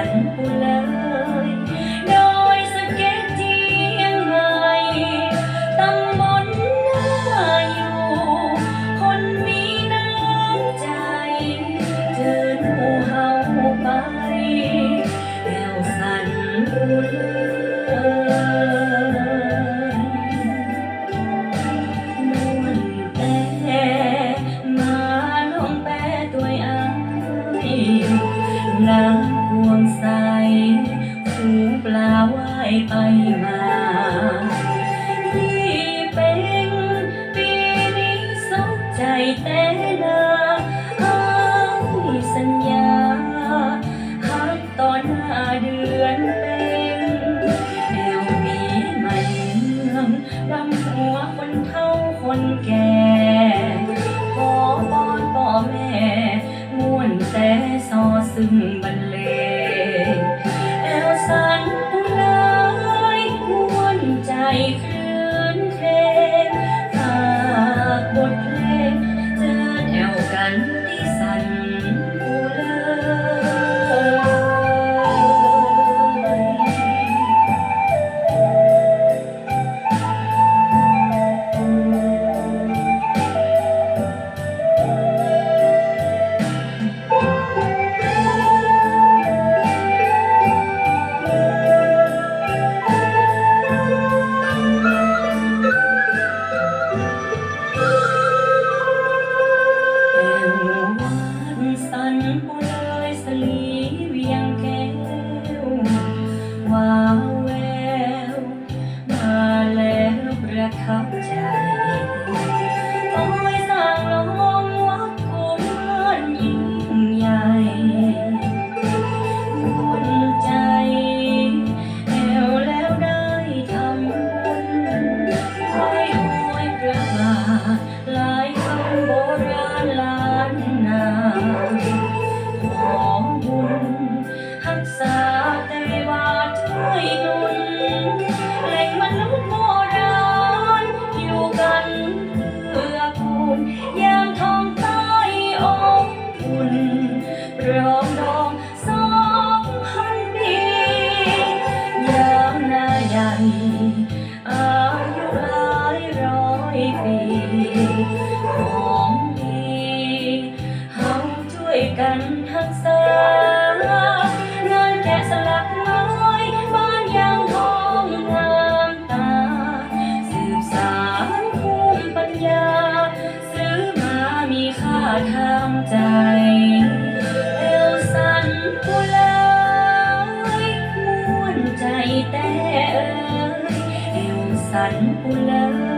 Garden ไป the love. ของดีเฮาช่วยกันทักษางานแกะสลักไม้บ้านยางทองงามตา สืบสารภูมิปัญญา ซื้อมามีค่าทางใจเอวสันกุลายม่นใจแต่เอ่ยเอวสันกุลาย